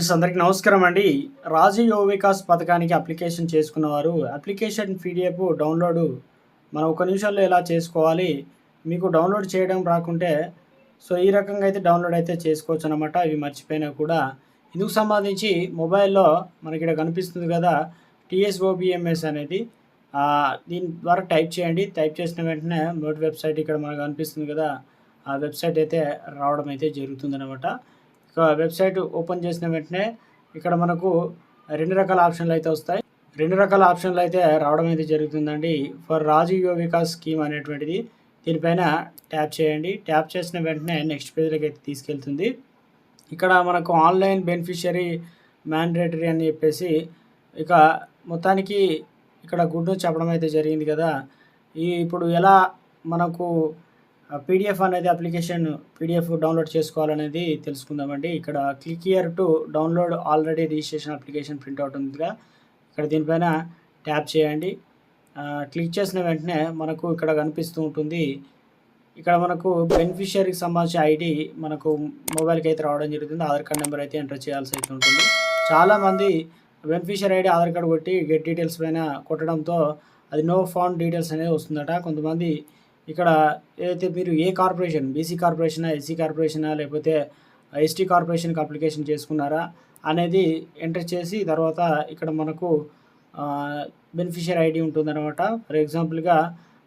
Friends అందరికీ నమస్కారం అండి. రాజు యువ వికాస్ పథకానికి అప్లికేషన్ చేసుకున్న వారు అప్లికేషన్ పీడిఎఫ్ డౌన్లోడ్ మనం ఒక నిమిషంలో ఎలా చేసుకోవాలి మీకు డౌన్లోడ్ చేయడం రాకుంటే సో ఈ రకంగా అయితే డౌన్లోడ్ అయితే చేసుకోవచ్చు అనమాట ఇవి మర్చిపోయినా కూడా. ఇందుకు సంబంధించి మొబైల్లో మనకి ఇక్కడ కనిపిస్తుంది కదా టీఎస్ఓబిఎంఎస్ అనేది. దీని ద్వారా టైప్ చేయండి. టైప్ చేసిన వెంటనే మొదటి వెబ్సైట్ ఇక్కడ మనకు కనిపిస్తుంది కదా ఆ వెబ్సైట్ అయితే రావడం అయితే జరుగుతుంది అనమాట వెబ్సైట్ ఓపెన్ చేసిన వెంటనే ఇక్కడ మనకు రెండు రకాల ఆప్షన్లు అయితే వస్తాయి. రెండు రకాల ఆప్షన్లు అయితే రావడం అయితే జరుగుతుందండి. ఫర్ రాజీవ్ యువ వికాస్ స్కీమ్ అనేటువంటిది దీనిపైన ట్యాప్ చేయండి. ట్యాప్ చేసిన వెంటనే నెక్స్ట్ పేజ్లోకి అయితే తీసుకెళ్తుంది. ఇక్కడ మనకు ఆన్లైన్ బెనిఫిషియరీ మ్యాండేటరీ అని చెప్పేసి ఇక మొత్తానికి ఇక్కడ గుడ్ న్యూస్ చెప్పడం అయితే జరిగింది కదా. ఈ ఇప్పుడు ఎలా మనకు పీడిఎఫ్ అనేది అప్లికేషన్ పీడిఎఫ్ డౌన్లోడ్ చేసుకోవాలనేది తెలుసుకుందామండి. ఇక్కడ click here to download already registration application printout ఉందిగా. ఇక్కడ దీనిపైన ట్యాప్ చేయండి. క్లిక్ చేసిన వెంటనే మనకు ఇక్కడ కనిపిస్తూ ఉంటుంది. ఇక్కడ మనకు బెనిఫిషియరీకి సంబంధించిన ఐడి మనకు మొబైల్కి అయితే రావడం జరుగుతుంది. ఆధార్ కార్డ్ నెంబర్ అయితే ఎంటర్ చేయాల్సి అయితే ఉంటుంది. చాలామంది బెనిఫిషియర్ ఐడి ఆధార్ కార్డ్ కొట్టి గెట్ డీటెయిల్స్ పైన కొట్టడంతో అది నో ఫౌండ్ డీటెయిల్స్ అనేది వస్తుందట. కొంతమంది ఇక్కడ ఏదైతే మీరు ఏ కార్పొరేషన్ బీసీ కార్పొరేషనా ఎస్సీ కార్పొరేషనా లేకపోతే ఎస్టీ కార్పొరేషన్కి అప్లికేషన్ చేసుకున్నారా అనేది ఎంటర్ చేసి తర్వాత ఇక్కడ మనకు బెనిఫిషియర్ ఐడి ఉంటుందన్నమాట. ఫర్ ఎగ్జాంపుల్గా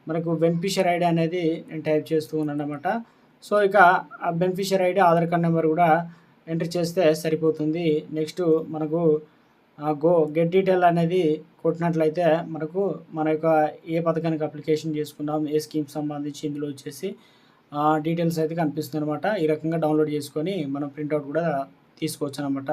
మనకు బెనిఫిషియర్ ఐడి అనేది నేను టైప్ చేస్తూ ఉన్నానమాట సో ఇక ఆ beneficiary ID Aadhaar card number కూడా ఎంటర్ చేస్తే సరిపోతుంది. నెక్స్ట్ మనకు గో గెట్ డీటెయిల్ అనేది కొట్టినట్లయితే మనకు మన యొక్క ఏ పథకానికి అప్లికేషన్ చేసుకున్నాం ఏ స్కీమ్ సంబంధించి ఇందులో వచ్చేసి డీటెయిల్స్ అయితే కనిపిస్తుంది అనమాట ఈ రకంగా డౌన్లోడ్ చేసుకొని మనం ప్రింట్అవుట్ కూడా తీసుకోవచ్చు అనమాట